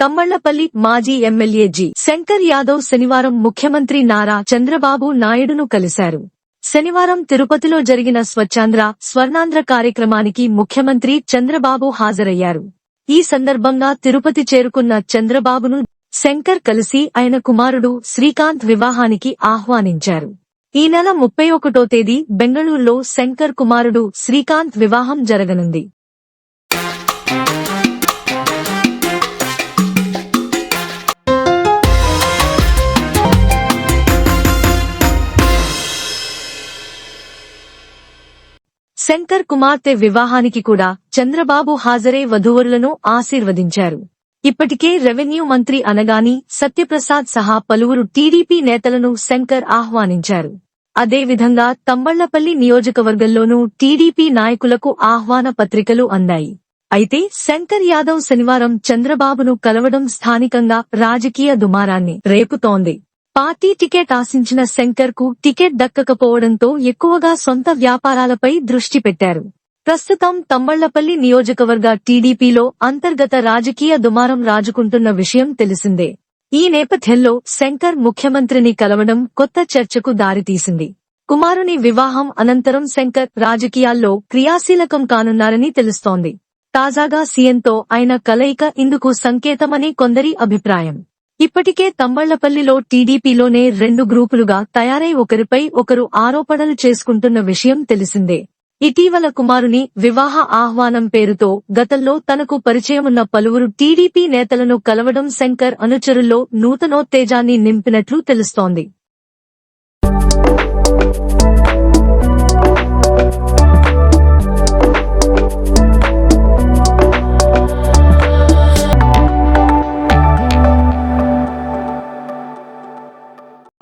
తమ్మళ్ళపల్లి మాజీ MLA G. Shankar Yadav శనివారం ముఖ్యమంత్రి నారా చంద్రబాబు నాయుడును కలిశారు. శనివారం తిరుపతిలో జరిగిన స్వచ్ఛాంధ్ర స్వర్ణాంధ్ర కార్యక్రమానికి ముఖ్యమంత్రి చంద్రబాబు హాజరయ్యారు. ఈ సందర్భంగా తిరుపతి చేరుకున్న చంద్రబాబును శంకర్ కలిసి ఆయన కుమారుడు శ్రీకాంత్ వివాహానికి ఆహ్వానించారు. ఈ నెల ముప్పై ఒకటో తేదీ బెంగళూరులో శంకర్ కుమారుడు శ్రీకాంత్ వివాహం జరగనుంది. శంకర్ కుమార్తె వివాహానికి కూడా చంద్రబాబు హాజరై వధూవరులను ఆశీర్వదించారు. ఇప్పటికే రెవెన్యూ మంత్రి అనగాని సత్యప్రసాద్ సహా పలువురు టీడీపీ నేతలను శంకర్ ఆహ్వానించారు. అదేవిధంగా తంబళ్ళపల్లి నియోజకవర్గంలోనూ టీడీపీ నాయకులకు ఆహ్వాన పత్రికలు అందాయి. అయితే శంకర్ యాదవ్ శనివారం చంద్రబాబును కలవడం స్థానికంగా రాజకీయ దుమారాన్ని రేపుతోంది. పార్టీ టికెట్ ఆశించిన శంకర్కు టికెట్ దక్కకపోవడంతో ఎక్కువగా సొంత వ్యాపారాలపై దృష్టి పెట్టారు. ప్రస్తుతం తంబళ్ళపల్లి నియోజకవర్గ టీడీపీలో అంతర్గత రాజకీయ దుమారం రాజుకుంటున్న విషయం తెలిసిందే. ఈ నేపథ్యంలో శంకర్ ముఖ్యమంత్రిని కలవడం కొత్త చర్చకు దారితీసింది. కుమారుని వివాహం అనంతరం శంకర్ రాజకీయాల్లో క్రియాశీలకం కానున్నారని తెలుస్తోంది. తాజాగా సీఎంతో ఆయన కలయిక ఇందుకు సంకేతమని కొందరి అభిప్రాయం. ఇప్పటికే తంబళ్ళపల్లిలో టీడీపీలోనే రెండు గ్రూపులుగా తయారై ఒకరిపై ఒకరు ఆరోపణలు చేసుకుంటున్న విషయం తెలిసిందే. ఇటీవల కుమారుని వివాహ ఆహ్వానం పేరుతో గతంలో తనకు పరిచయమున్న పలువురు టీడీపీ నేతలను కలవడం శంకర్ అనుచరుల్లో నూతనోత్తేజాన్ని నింపినట్లు తెలుస్తోంది.